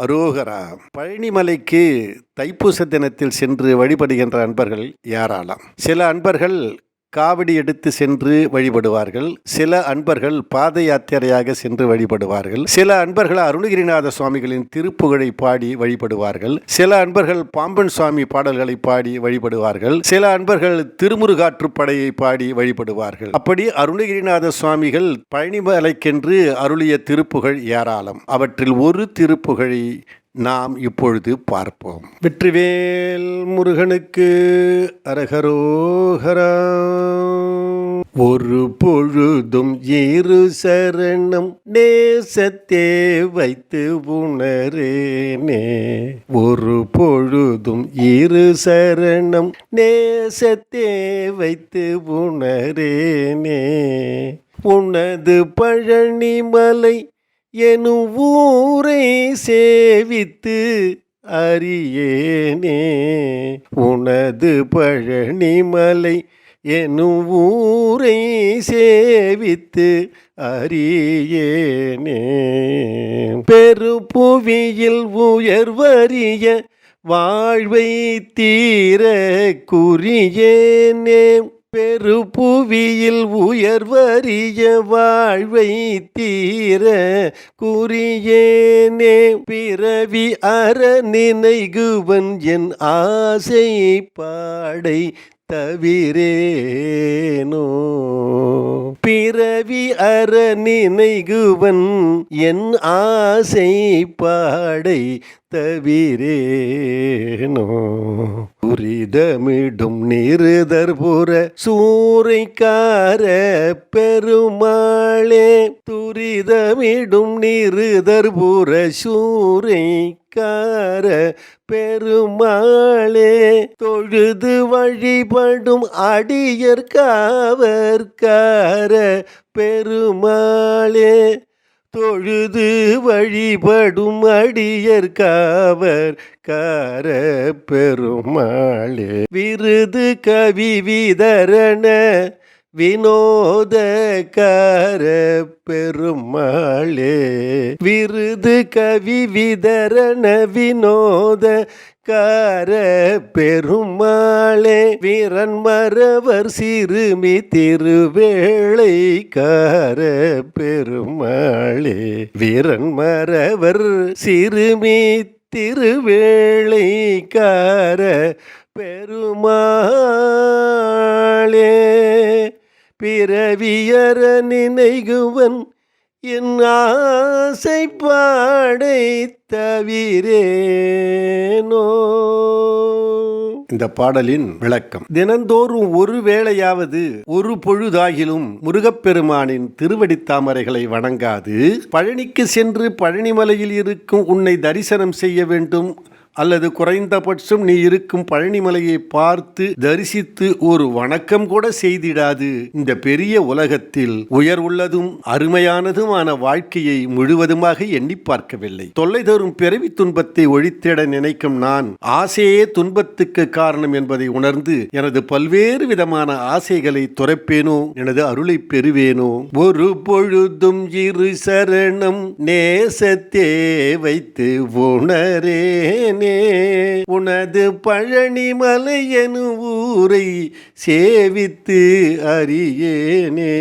அரோகரா. பழனிமலைக்கு தைப்பூச தினத்தில் சென்று வழிபடுகின்ற அன்பர்கள் யாராலாம்? சில அன்பர்கள் காவடி எடுத்து சென்று வழிபடுவார்கள். சில அன்பர்கள் பாத யாத்திரையாக சென்று வழிபடுவார்கள். சில அன்பர்கள் அருணகிரிநாத சுவாமிகளின் திருப்புகழை பாடி வழிபடுவார்கள். சில அன்பர்கள் பாம்பன் சுவாமி பாடல்களை பாடி வழிபடுவார்கள். சில அன்பர்கள் திருமுருகாற்றுப்படையை பாடி வழிபடுவார்கள். அப்படி அருணகிரிநாத சுவாமிகள் பழனிமலைக்கென்று அருளிய திருப்புகழ் ஏராளம். அவற்றில் ஒரு திருப்புகழை நாம் இப்பொழுது பார்ப்போம். வெற்றிவேல் முருகனுக்கு அரகரோகரா. ஒரு பொழுதும் இரு சரணம் நேசத்தே வைத்து உணரேனே. ஒரு பொழுதும் இரு சரணம் நேசத்தே வைத்து உணரேனே. உனது பழனிமலை எனும் ஊரை சேவித்து அறியேனே. உனது பழனிமலை எனும் ஊரை சேவித்து அறியேனே. பெருப்புவியில் உயர்வறிய வாழ்வை தீர குறியேனே பெருப்புவியில் உயர்வறிய வாழ்வை தீர குறியேனே. பிறவி அற நினைகுவன் என் ஆசை பாடை தவிரேனோ. பிறவி அற நினைகுவன் என் ஆசை பாடை தவிரேனோ. துரிதமிடும் நிருதர்புற சூறைக்கார பெருமாளே துரிதமிடும் நிருதர்புற சூறைக்கார பெருமாளே தொழுது வழிபடும் அடியற்காவற்கார பெருமாளே தொழுது வழிபடும் அடியர் காவர் கார பெருமாளே. விருது கவி விதரண வினோதக்கார பெருமாளே விருது கவி விதரண வினோத கார பெருமாளே வீரன் மரவர் சிறுமி திருவேளை கார பெருமாளே வீரன் மரவர் சிறுமி திருவேளை கார பெருமாளே பிறவியற நினைகுவன் என் ஆசை பாடை தவிரேனோ. இந்த பாடலின் விளக்கம். தினந்தோறும் ஒரு வேளையாவது ஒரு பொழுதாகிலும் முருகப்பெருமானின் திருவடித் தாமரைகளை வணங்காது. பழனிக்கு சென்று பழனிமலையில் இருக்கும் உன்னை தரிசனம் செய்ய வேண்டும். அல்லது குறைந்தபட்சம் நீ இருக்கும் பழனிமலையை பார்த்து தரிசித்து ஒரு வணக்கம் கூட செய்திடாது. இந்த பெரிய உலகத்தில் உயர்வுள்ளதும் அருமையானதுமான வாழ்க்கையை முழுவதுமாக எண்ணி பார்க்கவில்லை. தொல்லை தரும் பிறவி துன்பத்தை ஒழித்திட நினைக்கும் நான் ஆசையே துன்பத்துக்கு காரணம் என்பதை உணர்ந்து எனது பல்வேறு விதமான ஆசைகளை துறப்பேனோ? எனது அருளை பெறுவேனோ? ஒரு பொழுதும் இரு சரணம் நேசத்தே வைத்து உணரேன். உனது பழனி மலையனு ஊரை சேவித்து அறியேனே.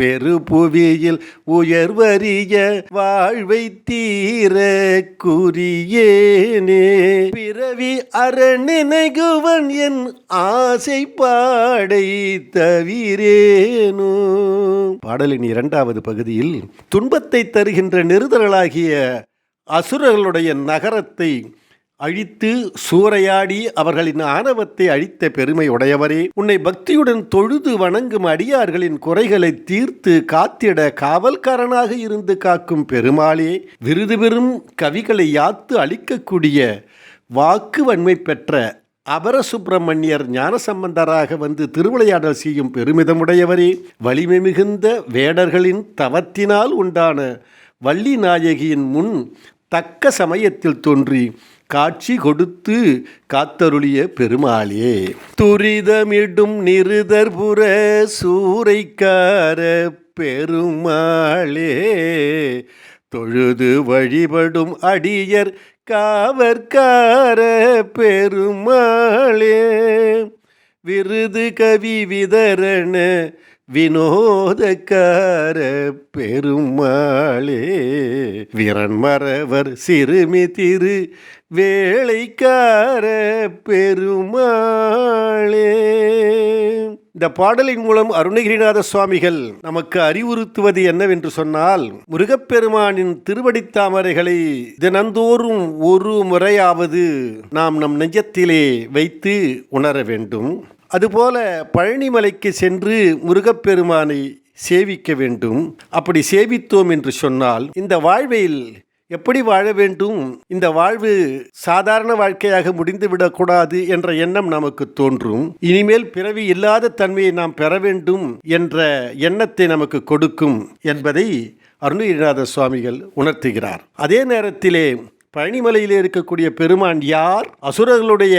பெருபுவியில் உயர்வறிய வாழ்வை தீர குறியேனே. பிறவி அறநினைகுவன் என் ஆசை பாடை தவிரேனோ. பாடலின் இரண்டாவது பகுதியில் துன்பத்தை தருகின்ற நெருதலாகிய அசுரர்களுடைய நகரத்தை அழித்து சூறையாடி அவர்களின் ஆணவத்தை அழித்த பெருமை உடையவரே. உன்னை பக்தியுடன் தொழுது வணங்கும் அடியார்களின் குறைகளை தீர்த்து காத்திட காவல்காரனாக இருந்து காக்கும் பெருமாளே. விருது பெறும் கவிகளை யாத்து அளிக்கக்கூடிய வாக்கு வன்மை பெற்ற அபரசுப்பிரமணியர் ஞானசம்பந்தராக வந்து திருவிளையாடல் செய்யும் பெருமிதமுடையவரே வலிமை மிகுந்த வேடர்களின் தவத்தினால் உண்டான வள்ளி நாயகியின் முன் தக்க சமயத்தில் தோன்றி காட்சி கொடுத்து காத்தருளிய பெருமாளே. துரிதமிடும் நிருதர்புற சூறைக்கார பெருமாளே. தொழுது வழிபடும் அடியர் காவற்கார பெருமாளே. விருது கவி விதரண வினோதக்கார பெருமாளே விரண்மரவர் சிறுமி திரு வேளைக்கார பெருமாளே. இந்த பாடலின் மூலம் அருணகிரிநாத சுவாமிகள் நமக்கு அறிவுறுத்துவது என்னவென்று சொன்னால் முருகப்பெருமானின் திருவடி தாமரைகளை தினந்தோறும் ஒரு முறையாவது நாம் நம் நெஞ்சத்திலே வைத்து உணர வேண்டும். அதுபோல பழனிமலைக்கு சென்று முருகப்பெருமானை சேவிக்க வேண்டும். அப்படி சேவித்தோம் என்று சொன்னால் இந்த வாழ்வில் எப்படி வாழ வேண்டும்? இந்த வாழ்வு சாதாரண வாழ்க்கையாக முடிந்துவிடக்கூடாது என்ற எண்ணம் நமக்கு தோன்றும். இனிமேல் பிறவி இல்லாத தன்மையை நாம் பெற வேண்டும் என்ற எண்ணத்தை நமக்கு கொடுக்கும் என்பதை அருணகிரிநாத சுவாமிகள் உணர்த்துகிறார். அதே நேரத்திலே பழனிமலையிலே இருக்கக்கூடிய பெருமான் யார்? அசுரர்களுடைய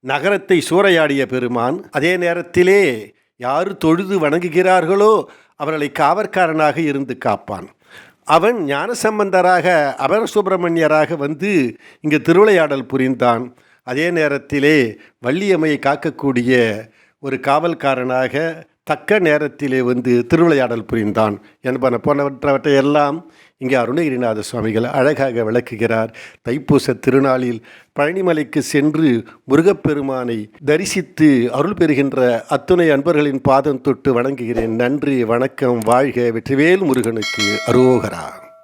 நகரத்தை சூறையாடிய பெருமான். அதே நேரத்திலே யார் தொழுது வணங்குகிறார்களோ அவர்களை காவற்காரனாக இருந்து காப்பான். அவன் ஞானசம்பந்தராக அபர சுப்பிரமணியராக வந்து இங்கு திருவிளையாடல் புரிந்தான். அதே நேரத்திலே வள்ளியம்மையை காக்கக்கூடிய ஒரு காவல்காரனாக தக்க நேரத்திலே வந்து திருவிளையாடல் புரிந்தான் என்பன போனவற்றவற்றை எல்லாம் இங்கே அருணகிரிநாத சுவாமிகள் அழகாக விளக்குகிறார். தைப்பூச திருநாளில் பழனிமலைக்கு சென்று முருகப்பெருமானை தரிசித்து அருள் பெறுகின்ற அத்துணை அன்பர்களின் பாதம் தொட்டு வணங்குகிறேன். நன்றி வணக்கம் வாழ்க வெற்றிவேல் முருகனுக்கு அரோகரா.